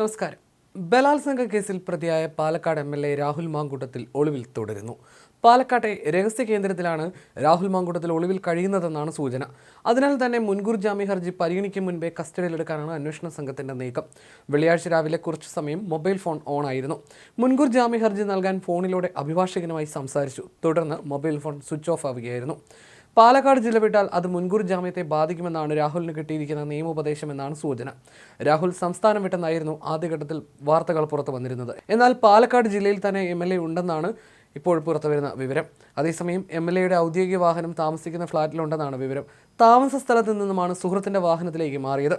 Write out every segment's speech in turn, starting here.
നമസ്കാരം. ബലാത്സംഗ കേസിൽ പ്രതിയായ Palakkad M L A Rahul Mamkootathil ഒളിവിൽ തുടരുന്നു. പാലക്കാട്ടെ രഹസ്യ കേന്ദ്രത്തിലാണ് രാഹുൽ മാങ്കൂട്ടത്തിൽ ഒളിവിൽ കഴിയുന്നതെന്നാണ് സൂചന. അതിനാൽ തന്നെ മുൻകൂർ ജാമ്യ ഹർജി പരിഗണിക്കും മുൻപേ കസ്റ്റഡിയിലെടുക്കാനാണ് അന്വേഷണ സംഘത്തിന്റെ നീക്കം. വെള്ളിയാഴ്ച രാവിലെ കുറച്ചു സമയം മൊബൈൽ ഫോൺ ഓൺ ആയിരുന്നു മുൻകൂർ ജാമ്യ ഹർജി നൽകാൻ ഫോണിലൂടെ അഭിഭാഷകനുമായി സംസാരിച്ചു. തുടർന്ന് മൊബൈൽ ഫോൺ സ്വിച്ച് ഓഫ് ആവുകയായിരുന്നു. പാലക്കാട് ജില്ല വിട്ടാൽ അത് മുൻകൂർ ജാമ്യത്തെ ബാധിക്കുമെന്നാണ് രാഹുലിന് കിട്ടിയിരിക്കുന്ന നിയമോപദേശമെന്നാണ് സൂചന. രാഹുൽ സംസ്ഥാനം വിട്ടെന്നായിരുന്നു ആദ്യഘട്ടത്തിൽ വാർത്തകൾ പുറത്തു വന്നിരുന്നത്. എന്നാൽ പാലക്കാട് ജില്ലയിൽ തന്നെ എം ഉണ്ടെന്നാണ് ഇപ്പോൾ പുറത്തുവരുന്ന വിവരം. അതേസമയം എം എൽ എയുടെ ഔദ്യോഗിക വാഹനം താമസിക്കുന്ന ഫ്ളാറ്റിലുണ്ടെന്നാണ് വിവരം. താമസ സ്ഥലത്ത് നിന്നുമാണ് സുഹൃത്തിന്റെ വാഹനത്തിലേക്ക് മാറിയത്.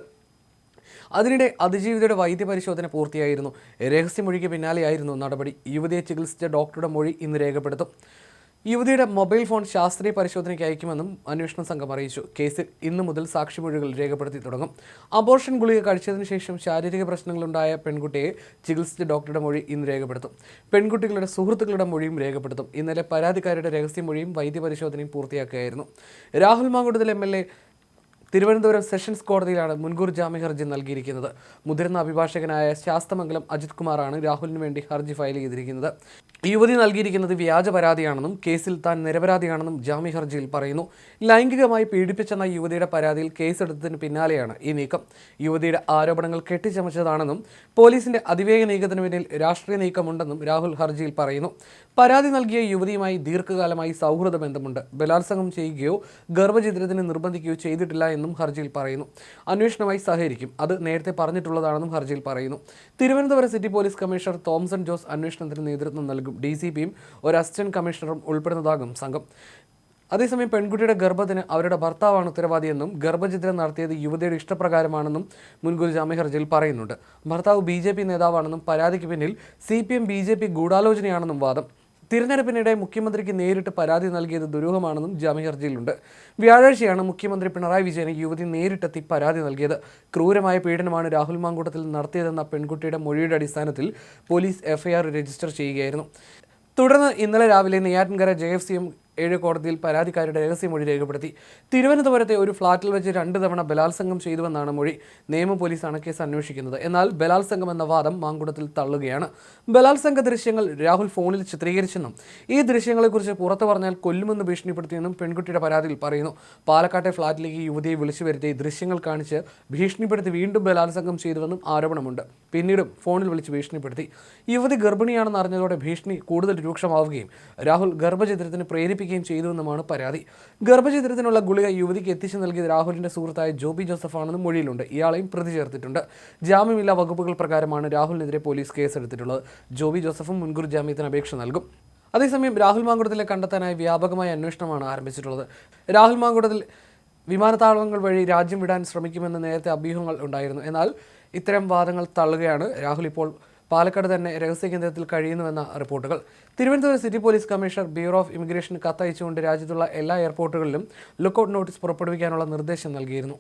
അതിനിടെ അതിജീവിതയുടെ വൈദ്യപരിശോധന പൂർത്തിയായിരുന്നു. രഹസ്യമൊഴിക്ക് പിന്നാലെയായിരുന്നു നടപടി. യുവതിയെ ചികിത്സിച്ച ഡോക്ടറുടെ മൊഴി ഇന്ന് രേഖപ്പെടുത്തും. യുവതിയുടെ മൊബൈൽ ഫോൺ ശാസ്ത്രീയ പരിശോധനയ്ക്ക് അയക്കുമെന്നും അന്വേഷണ സംഘം അറിയിച്ചു. കേസിൽ ഇന്നു മുതൽ സാക്ഷിമൊഴികൾ രേഖപ്പെടുത്തി തുടങ്ങും. അബോർഷൻ ഗുളിക കഴിച്ചതിന് ശേഷം ശാരീരിക പ്രശ്നങ്ങളുണ്ടായ പെൺകുട്ടിയെ ചികിത്സിച്ച ഡോക്ടറുടെ മൊഴി ഇന്ന് രേഖപ്പെടുത്തും. പെൺകുട്ടികളുടെ സുഹൃത്തുക്കളുടെ മൊഴിയും രേഖപ്പെടുത്തും. ഇന്നലെ പരാതിക്കാരുടെ രഹസ്യമൊഴിയും വൈദ്യപരിശോധനയും പൂർത്തിയാക്കുകയായിരുന്നു. Rahul Mamkootathil M L A Thiruvananthapuram sessions കോടതിയിലാണ് മുൻകൂർ ജാമ്യ ഹർജി നൽകിയിരിക്കുന്നത്. മുതിർന്ന അഭിഭാഷകനായ ശാസ്തമംഗലം അജിത് കുമാറാണ് രാഹുലിന് വേണ്ടി ഹർജി ഫയൽ ചെയ്തിരിക്കുന്നത്. യുവതി നൽകിയിരിക്കുന്നത് വ്യാജ പരാതിയാണെന്നും കേസിൽ താൻ നിരപരാധിയാണെന്നും ജാമ്യ ഹർജിയിൽ പറയുന്നു. ലൈംഗികമായി പീഡിപ്പിച്ചെന്ന യുവതിയുടെ പരാതിയിൽ കേസെടുത്തതിന് പിന്നാലെയാണ് ഈ നീക്കം. യുവതിയുടെ ആരോപണങ്ങൾ കെട്ടിച്ചമച്ചതാണെന്നും പോലീസിന്റെ അതിവേഗ നീക്കത്തിന് പിന്നിൽ രാഷ്ട്രീയ നീക്കമുണ്ടെന്നും രാഹുൽ ഹർജിയിൽ പറയുന്നു. പരാതി നൽകിയ യുവതിയുമായി ദീർഘകാലമായി സൗഹൃദ ബന്ധമുണ്ട്. ബലാത്സംഗം ചെയ്യുകയോ ഗർഭചിത്രത്തിന് നിർബന്ധിക്കുകയോ ചെയ്തിട്ടില്ല എന്നും ഹർജിയിൽ പറയുന്നു. അന്വേഷണമായി സഹകരിക്കും. അത് നേരത്തെ പറഞ്ഞിട്ടുള്ളതാണെന്നും ഹർജിയിൽ പറയുന്നു. Thiruvananthapuram city police commissioner Thomson Jose അന്വേഷണത്തിന് നേതൃത്വം നൽകും. ഡി സി പിയും ഒരു അസിസ്റ്റന്റ് കമ്മീഷണറും ഉൾപ്പെടുന്നതാകും സംഘം. അതേസമയം പെൺകുട്ടിയുടെ ഗർഭത്തിന് അവരുടെ ഭർത്താവാണ് ഉത്തരവാദിയെന്നും ഗർഭചിത്രം നടത്തിയത് യുവതിയുടെ ഇഷ്ടപ്രകാരമാണെന്നും മുൻകൂർ ജാമ്യ ഹർജിയിൽ പറയുന്നുണ്ട്. ഭർത്താവ് ബി നേതാവാണെന്നും പരാതിക്ക് പിന്നിൽ C P M B J P ഗൂഢാലോചനയാണെന്നും വാദം. തിരഞ്ഞെടുപ്പിനിടെ മുഖ്യമന്ത്രിക്ക് നേരിട്ട് പരാതി നൽകിയത് ദുരൂഹമാണെന്നും ജാമ്യ ഹർജിയിലുണ്ട് വ്യാഴാഴ്ചയാണ് മുഖ്യമന്ത്രി പിണറായി വിജയന് യുവതി നേരിട്ടെത്തി പരാതി നൽകിയത്. ക്രൂരമായ പീഡനമാണ് രാഹുൽ മാങ്കൂട്ടത്തിൽ നടത്തിയതെന്ന പെൺകുട്ടിയുടെ മൊഴിയുടെ അടിസ്ഥാനത്തിൽ പോലീസ് എഫ്ഐആർ രജിസ്റ്റർ ചെയ്യുകയായിരുന്നു. തുടർന്ന് ഇന്നലെ രാവിലെ Neyyattinkara J F C M ഏഴ് കോടതിയിൽ പരാതിക്കാരുടെ രഹസ്യമൊഴി രേഖപ്പെടുത്തി. തിരുവനന്തപുരത്തെ ഒരു ഫ്ളാറ്റിൽ വെച്ച് രണ്ട് തവണ ബലാത്സംഗം ചെയ്തുവെന്നാണ് മൊഴി. നിയമ പോലീസാണ് കേസ് അന്വേഷിക്കുന്നത്. എന്നാൽ ബലാത്സംഗം എന്ന വാദം മാങ്കുടത്തിൽ തള്ളുകയാണ്. ബലാത്സംഗ ദൃശ്യങ്ങൾ രാഹുൽ ഫോണിൽ ചിത്രീകരിച്ചെന്നും ഈ ദൃശ്യങ്ങളെക്കുറിച്ച് പുറത്തു പറഞ്ഞാൽ കൊല്ലുമെന്ന് ഭീഷണിപ്പെടുത്തിയെന്നും പെൺകുട്ടിയുടെ പരാതിയിൽ പറയുന്നു. പാലക്കാട്ടെ ഫ്ളാറ്റിലേക്ക് യുവതിയെ വിളിച്ചു വരുത്തി ദൃശ്യങ്ങൾ കാണിച്ച് ഭീഷണിപ്പെടുത്തി വീണ്ടും ബലാത്സംഗം ചെയ്തുവെന്നും ആരോപണമുണ്ട്. പിന്നീടും ഫോണിൽ വിളിച്ച് ഭീഷണിപ്പെടുത്തി. യുവതി ഗർഭിണിയാണെന്ന് അറിഞ്ഞതോടെ ഭീഷണി കൂടുതൽ രൂക്ഷമാവുകയും രാഹുൽ ഗർഭചിത്രത്തിന് പ്രേരിപ്പിക്കുകയും ചെയ്തുവെന്നുമാണ് പരാതി. ഗർഭചിത്രത്തിനുള്ള ഗുളിക യുവതിക്ക് എത്തിച്ചു നൽകിയത് രാഹുലിന്റെ സുഹൃത്തായ ജോബി ജോസഫാണെന്നും മൊഴിയിലുണ്ട്. ഇയാളെയും പ്രതി ചേർത്തിട്ടുണ്ട്. ജാമ്യമില്ലാ വകുപ്പുകൾ പ്രകാരമാണ് രാഹുലിനെതിരെ പോലീസ് കേസെടുത്തിട്ടുള്ളത്. ജോബി ജോസഫും മുൻകൂർ ജാമ്യത്തിന് അപേക്ഷ നൽകും. അതേസമയം രാഹുൽ മാങ്കുടത്തിലെ കണ്ടെത്താനായി വ്യാപകമായ അന്വേഷണമാണ് ആരംഭിച്ചിട്ടുള്ളത്. രാഹുൽ മാങ്കുടത്തിൽ വിമാനത്താവളങ്ങൾ വഴി രാജ്യം വിടാൻ ശ്രമിക്കുമെന്ന് നേരത്തെ അഭ്യൂഹങ്ങൾ ഉണ്ടായിരുന്നു. എന്നാൽ ഇത്തരം വാദങ്ങൾ തള്ളുകയാണ് രാഹുൽ ഇപ്പോൾ പാലക്കാട് തന്നെ രഹസ്യ കേന്ദ്രത്തിൽ കഴിയുന്നുവെന്ന റിപ്പോർട്ടുകൾ. Thiruvananthapuram city police commissioner bureau of immigration കത്തയച്ചുകൊണ്ട് രാജ്യത്തുള്ള എല്ലാ എയർപോർട്ടുകളിലും ലുക്കൌട്ട് നോട്ടീസ് പുറപ്പെടുവിക്കാനുള്ള നിർദ്ദേശം നൽകിയിരുന്നു.